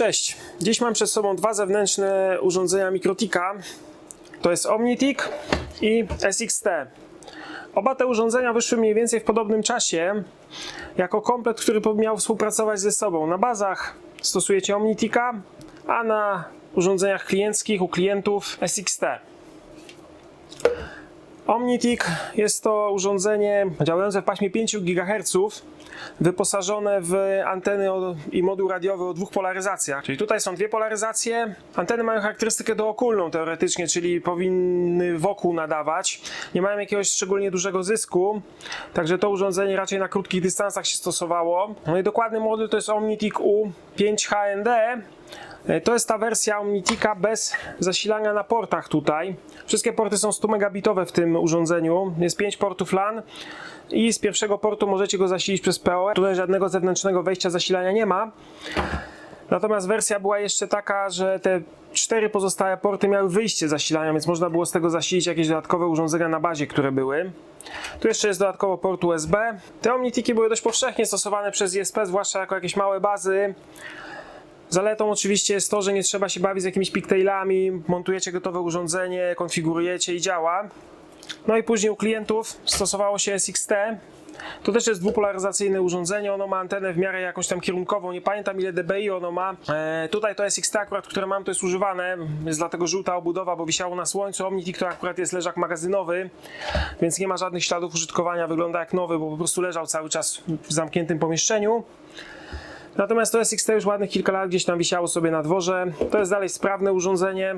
Cześć, dziś mam przed sobą dwa zewnętrzne urządzenia Mikrotika. To jest Omnitik i SXT. Oba te urządzenia wyszły mniej więcej w podobnym czasie, jako komplet, który miał współpracować ze sobą. Na bazach stosujecie Omnitika, a na urządzeniach klienckich u klientów SXT. Omnitik jest to urządzenie działające w paśmie 5 GHz, wyposażone w anteny i moduł radiowy o dwóch polaryzacjach. Czyli tutaj są dwie polaryzacje. Anteny mają charakterystykę dookulną teoretycznie, czyli powinny wokół nadawać. Nie mają jakiegoś szczególnie dużego zysku, także to urządzenie raczej na krótkich dystansach się stosowało. No i dokładny model to jest Omnitik U5HND. E, To jest ta wersja Omnitika bez zasilania na portach tutaj. Wszystkie porty są 100 megabitowe w tym urządzeniu. Jest 5 portów LAN i z pierwszego portu możecie go zasilić przez PoE. Tutaj żadnego zewnętrznego wejścia zasilania nie ma. Natomiast wersja była jeszcze taka, że te cztery pozostałe porty miały wyjście zasilania, więc można było z tego zasilić jakieś dodatkowe urządzenia na bazie, które były. Tu jeszcze jest dodatkowo port USB. Te Omnitiki były dość powszechnie stosowane przez ISP, zwłaszcza jako jakieś małe bazy. Zaletą oczywiście jest to, że nie trzeba się bawić z jakimiś pigtailami, montujecie gotowe urządzenie, konfigurujecie i działa. No i później u klientów stosowało się SXT. To też jest dwupolaryzacyjne urządzenie, ono ma antenę w miarę jakąś tam kierunkową, nie pamiętam ile dBi ono ma. E, tutaj to SXT akurat, które mam, to jest używane, jest dlatego żółta obudowa, bo wisiało na słońcu. Omnitik to akurat jest leżak magazynowy, więc nie ma żadnych śladów użytkowania, wygląda jak nowy, bo po prostu leżał cały czas w zamkniętym pomieszczeniu. Natomiast to SXT już ładnych kilka lat gdzieś tam wisiało sobie na dworze. To jest dalej sprawne urządzenie.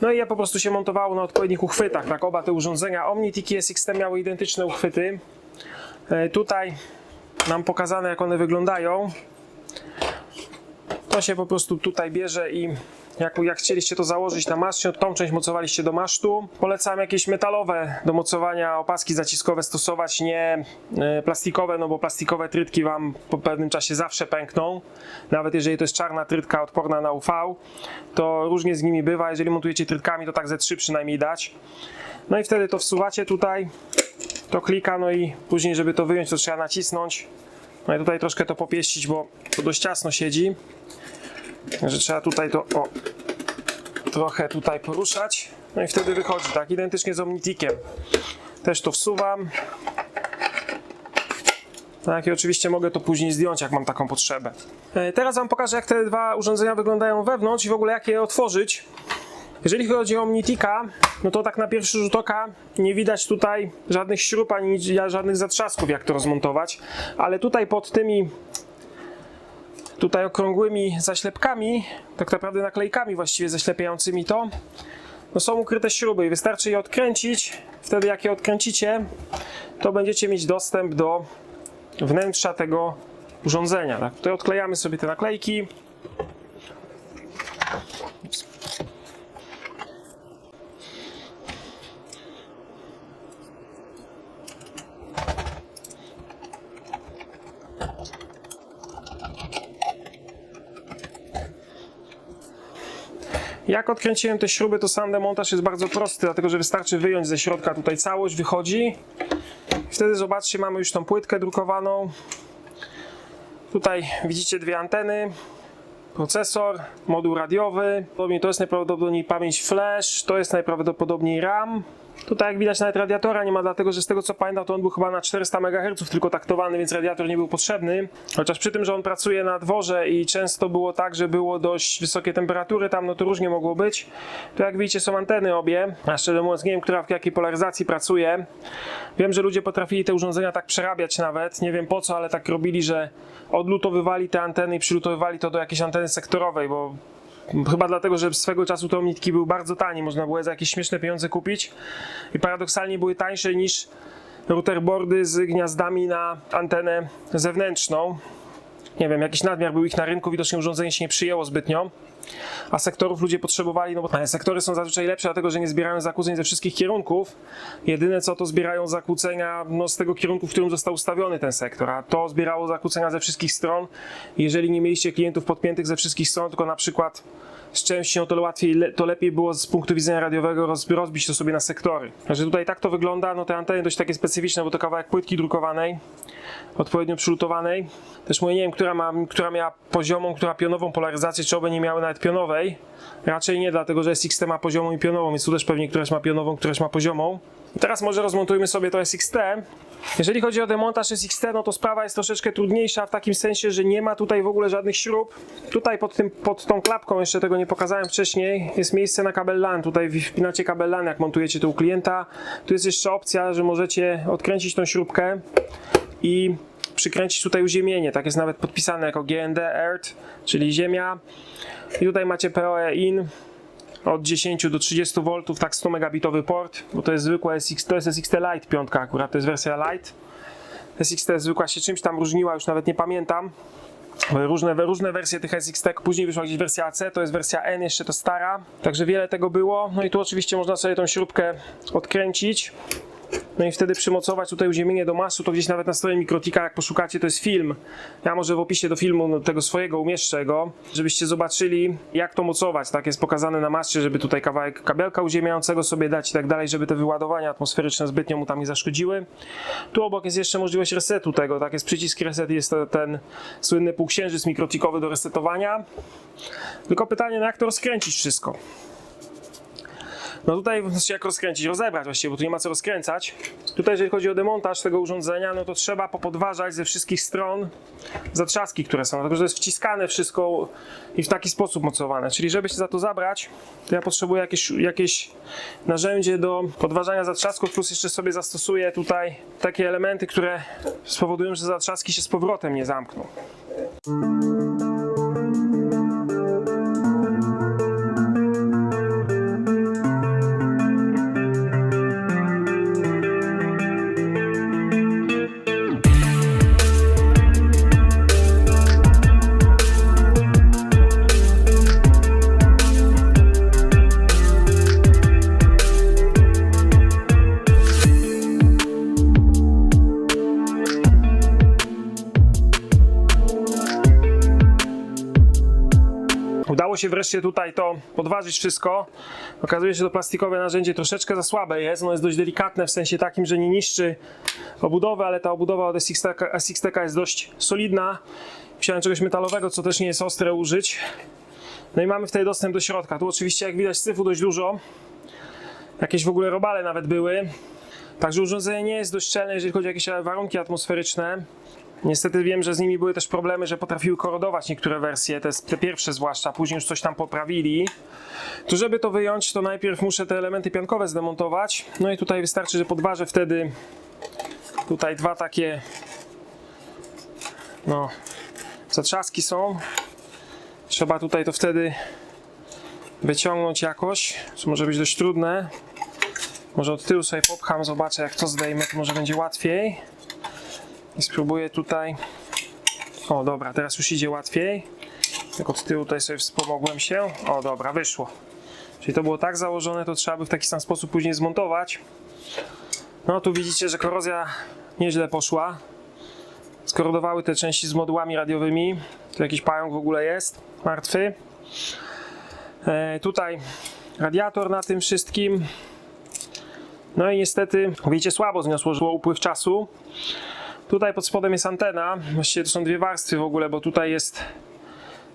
No i ja po prostu się montowało na odpowiednich uchwytach. Tak, oba te urządzenia Omnitik i SXT miały identyczne uchwyty. E, Tutaj mam pokazane jak one wyglądają. To się po prostu tutaj bierze i jak, jak chcieliście to założyć na maszcie, to tą część mocowaliście do masztu. Polecam jakieś metalowe do mocowania, opaski zaciskowe stosować, nie e, plastikowe, no bo plastikowe trytki Wam po pewnym czasie zawsze pękną. Nawet jeżeli to jest czarna trytka odporna na UV, to różnie z nimi bywa. Jeżeli montujecie trytkami, to tak ze trzy przynajmniej dać. No i wtedy to wsuwacie tutaj, to klika, no i później, żeby to wyjąć, to trzeba nacisnąć. No i tutaj troszkę to popieścić, bo to dość ciasno siedzi. Także trzeba tutaj to o, trochę tutaj poruszać. No i wtedy wychodzi, tak, identycznie z Omnitikiem. Też to wsuwam. Tak, i oczywiście mogę to później zdjąć, jak mam taką potrzebę. E, Teraz Wam pokażę, jak te dwa urządzenia wyglądają wewnątrz i w ogóle jak je otworzyć. Jeżeli chodzi o Omnitika, no to tak na pierwszy rzut oka nie widać tutaj żadnych śrub ani żadnych zatrzasków, jak to rozmontować, ale tutaj pod tymi tutaj okrągłymi zaślepkami, tak naprawdę naklejkami właściwie zaślepiającymi to, no są ukryte śruby i wystarczy je odkręcić. Wtedy jak je odkręcicie, to będziecie mieć dostęp do wnętrza tego urządzenia. Tak? Tutaj odklejamy sobie te naklejki. Jak odkręciłem te śruby, to sam demontaż jest bardzo prosty, dlatego że wystarczy wyjąć ze środka tutaj całość, wychodzi. Wtedy zobaczcie, mamy już tą płytkę drukowaną. Tutaj widzicie dwie anteny, procesor, moduł radiowy. To jest najprawdopodobniej pamięć flash, to jest najprawdopodobniej RAM. Tutaj jak widać nawet radiatora nie ma, dlatego że z tego co pamiętam to on był chyba na 400 MHz tylko taktowany, więc radiator nie był potrzebny. Chociaż przy tym, że on pracuje na dworze i często było tak, że było dość wysokie temperatury tam, no to różnie mogło być. Tu jak widzicie są anteny obie, a szczerze mówiąc nie wiem, która w jakiej polaryzacji pracuje. Wiem, że ludzie potrafili te urządzenia tak przerabiać nawet, nie wiem po co, ale tak robili, że odlutowywali te anteny i przylutowywali to do jakiejś anteny sektorowej, bo Chyba dlatego, że swego czasu te omnitki były bardzo tanie, można było je za jakieś śmieszne pieniądze kupić i paradoksalnie były tańsze niż routerboardy z gniazdami na antenę zewnętrzną. Nie wiem, jakiś nadmiar był ich na rynku, widocznie urządzenie się nie przyjęło zbytnio, a sektorów ludzie potrzebowali, no bo sektory są zazwyczaj lepsze, dlatego że nie zbierają zakłóceń ze wszystkich kierunków. Jedyne co to zbierają zakłócenia no, z tego kierunku, w którym został ustawiony ten sektor, a to zbierało zakłócenia ze wszystkich stron. Jeżeli nie mieliście klientów podpiętych ze wszystkich stron, tylko na przykład z częścią, to łatwiej, to lepiej było z punktu widzenia radiowego roz, rozbić to sobie na sektory. Także tutaj tak to wygląda, no te anteny dość takie specyficzne, bo to kawałek płytki drukowanej, odpowiednio przylutowanej. Też mówię, nie wiem, która, ma, która miała poziomą, która pionową polaryzację, czy obe nie miały nawet pionowej. Raczej nie, dlatego że SXT ma poziomą i pionową, więc tu też pewnie któraś ma pionową, któraś ma poziomą. I teraz może rozmontujmy sobie to SXT. Jeżeli chodzi o demontaż SXT, no to sprawa jest troszeczkę trudniejsza w takim sensie, że nie ma tutaj w ogóle żadnych śrub. Tutaj pod, tym, pod tą klapką, jeszcze tego nie pokazałem wcześniej, jest miejsce na kabel LAN. Tutaj wpinacie kabel LAN, jak montujecie to u klienta. Tu jest jeszcze opcja, że możecie odkręcić tą śrubkę i przykręcić tutaj uziemienie. Tak jest nawet podpisane jako GND Earth, czyli ziemia. I tutaj macie PoE in od 10 do 30 V, tak 100 megabitowy port, bo to jest zwykła SX, to jest SXT Lite 5 akurat, to jest wersja Lite. SXT zwykła się czymś tam różniła, już nawet nie pamiętam. Różne, różne wersje tych SXT, później wyszła gdzieś wersja AC, to jest wersja N, jeszcze to stara, także wiele tego było. No i tu oczywiście można sobie tą śrubkę odkręcić. No i wtedy przymocować tutaj uziemienie do masu, to gdzieś nawet na stronie Mikrotika, jak poszukacie, to jest film. Ja może w opisie do filmu no, tego swojego umieszczę go, żebyście zobaczyli, jak to mocować. Tak jest pokazane na masie, żeby tutaj kawałek kabelka uziemiającego sobie dać i tak dalej, żeby te wyładowania atmosferyczne zbytnio mu tam nie zaszkodziły. Tu obok jest jeszcze możliwość resetu tego, tak jest przycisk reset, jest ten słynny półksiężyc mikrotikowy do resetowania. Tylko pytanie, no jak to rozkręcić wszystko? No tutaj znaczy jak rozkręcić, rozebrać właściwie, bo tu nie ma co rozkręcać. Tutaj jeżeli chodzi o demontaż tego urządzenia, no to trzeba popodważać ze wszystkich stron zatrzaski, które są, dlatego że jest wciskane wszystko i w taki sposób mocowane. Czyli żeby się za to zabrać, to ja potrzebuję jakieś, jakieś narzędzie do podważania zatrzasków, plus jeszcze sobie zastosuję tutaj takie elementy, które spowodują, że zatrzaski się z powrotem nie zamkną. Się wreszcie tutaj to podważyć wszystko. Okazuje się, że to plastikowe narzędzie troszeczkę za słabe jest. Ono jest dość delikatne w sensie takim, że nie niszczy obudowy, ale ta obudowa od SX jest dość solidna. Musiałem czegoś metalowego, co też nie jest ostre użyć. No i mamy wtedy dostęp do środka. Tu oczywiście jak widać syfu dość dużo. Jakieś w ogóle robale nawet były. Także urządzenie nie jest dość szczelne, jeżeli chodzi o jakieś warunki atmosferyczne. Niestety wiem, że z nimi były też problemy, że potrafiły korodować niektóre wersje, te, te pierwsze zwłaszcza, później już coś tam poprawili. Tu żeby to wyjąć, to najpierw muszę te elementy piankowe zdemontować. No i tutaj wystarczy, że podważę wtedy tutaj dwa takie no zatrzaski są. Trzeba tutaj to wtedy wyciągnąć jakoś, co może być dość trudne. Może od tyłu sobie popcham, zobaczę jak to zdejmę, to może będzie łatwiej. I spróbuję tutaj. O, dobra, teraz już idzie łatwiej. Jak od tyłu tutaj sobie wspomogłem się. O, dobra, wyszło. Czyli to było tak założone, to trzeba by w taki sam sposób później zmontować. No tu widzicie, że korozja nieźle poszła. Skorodowały te części z modułami radiowymi. Tu jakiś pająk w ogóle jest, martwy. E, tutaj radiator na tym wszystkim. No i niestety, widzicie, słabo zniosło upływ czasu. Tutaj pod spodem jest antena, właściwie to są dwie warstwy w ogóle, bo tutaj jest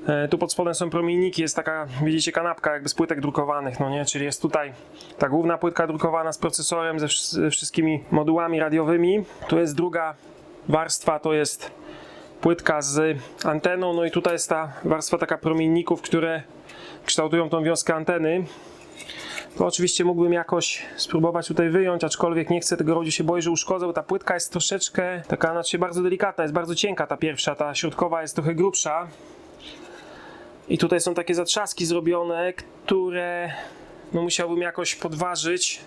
e, tu pod spodem są promienniki, jest taka, widzicie, kanapka jakby z płytek drukowanych, no nie? Czyli jest tutaj ta główna płytka drukowana z procesorem, ze, ze wszystkimi modułami radiowymi. Tu jest druga warstwa, to jest płytka z anteną, no i tutaj jest ta warstwa taka promienników, które kształtują tą wiązkę anteny. To oczywiście mógłbym jakoś spróbować tutaj wyjąć, aczkolwiek nie chcę tego robić, się boję, że uszkodzę, bo ta płytka jest troszeczkę taka, znaczy bardzo delikatna, jest bardzo cienka ta pierwsza, ta środkowa jest trochę grubsza. I tutaj są takie zatrzaski zrobione, które no musiałbym jakoś podważyć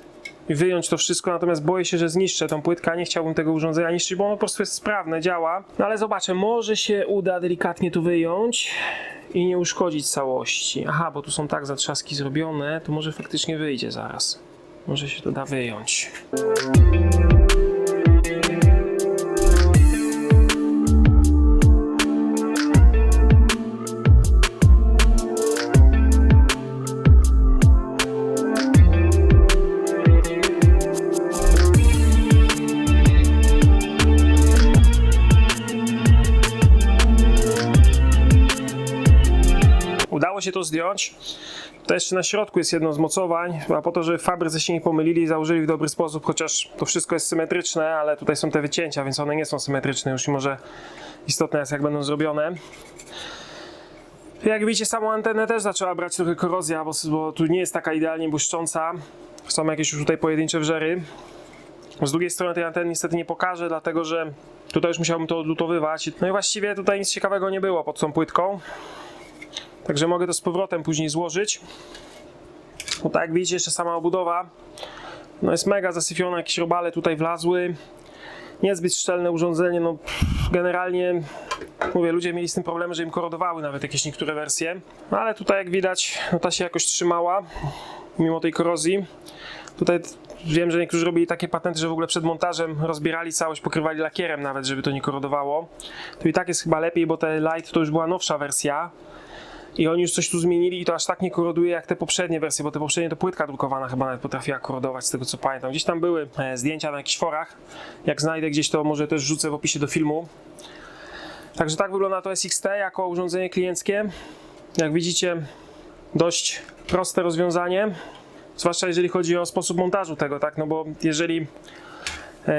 i wyjąć to wszystko, natomiast boję się, że zniszczę tą płytkę, nie chciałbym tego urządzenia niszczyć, bo ono po prostu jest sprawne, działa. No ale zobaczę, może się uda delikatnie tu wyjąć i nie uszkodzić całości. Aha, bo tu są tak zatrzaski zrobione, to może faktycznie wyjdzie zaraz. Może się to da wyjąć. Dało się to zdjąć. To jeszcze na środku jest jedno z mocowań, chyba po to, żeby fabryce się nie pomylili i założyli w dobry sposób, chociaż to wszystko jest symetryczne, ale tutaj są te wycięcia, więc one nie są symetryczne już, mimo że istotne jest jak będą zrobione. Jak widzicie, samą antenę też zaczęła brać trochę korozja, bo, bo tu nie jest taka idealnie błyszcząca. Są jakieś już tutaj pojedyncze wrzery. Z drugiej strony tej anteny niestety nie pokażę, dlatego że tutaj już musiałbym to odlutowywać. No i właściwie tutaj nic ciekawego nie było pod tą płytką. Także mogę to z powrotem później złożyć. Bo tak jak widzicie, jeszcze sama obudowa no jest mega zasyfiona, jakieś robale tutaj wlazły. Niezbyt szczelne urządzenie, no generalnie mówię, ludzie mieli z tym problemy, że im korodowały nawet jakieś niektóre wersje. No ale tutaj jak widać, no ta się jakoś trzymała mimo tej korozji. Tutaj wiem, że niektórzy robili takie patenty, że w ogóle przed montażem rozbierali całość, pokrywali lakierem nawet, żeby to nie korodowało. Tu i tak jest chyba lepiej, bo te Light to już była nowsza wersja. I oni już coś tu zmienili i to aż tak nie koroduje jak te poprzednie wersje, bo te poprzednie to płytka drukowana chyba nawet potrafiła korodować z tego co pamiętam. Gdzieś tam były e, zdjęcia na jakichś forach. Jak znajdę gdzieś to może też rzucę w opisie do filmu. Także tak wygląda to SXT jako urządzenie klienckie. Jak widzicie dość proste rozwiązanie. Zwłaszcza jeżeli chodzi o sposób montażu tego, tak? No bo jeżeli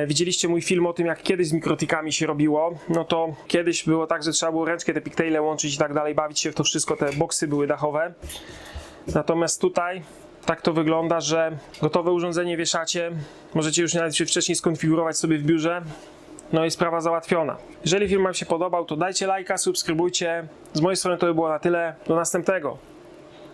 widzieliście mój film o tym, jak kiedyś z mikrotikami się robiło, no to kiedyś było tak, że trzeba było ręcznie te pigtaile łączyć i tak dalej, bawić się w to wszystko, te boksy były dachowe. Natomiast tutaj tak to wygląda, że gotowe urządzenie wieszacie, możecie już nawet się wcześniej skonfigurować sobie w biurze, no i sprawa załatwiona. Jeżeli film Wam się podobał, to dajcie lajka, subskrybujcie. Z mojej strony to by było na tyle. Do następnego.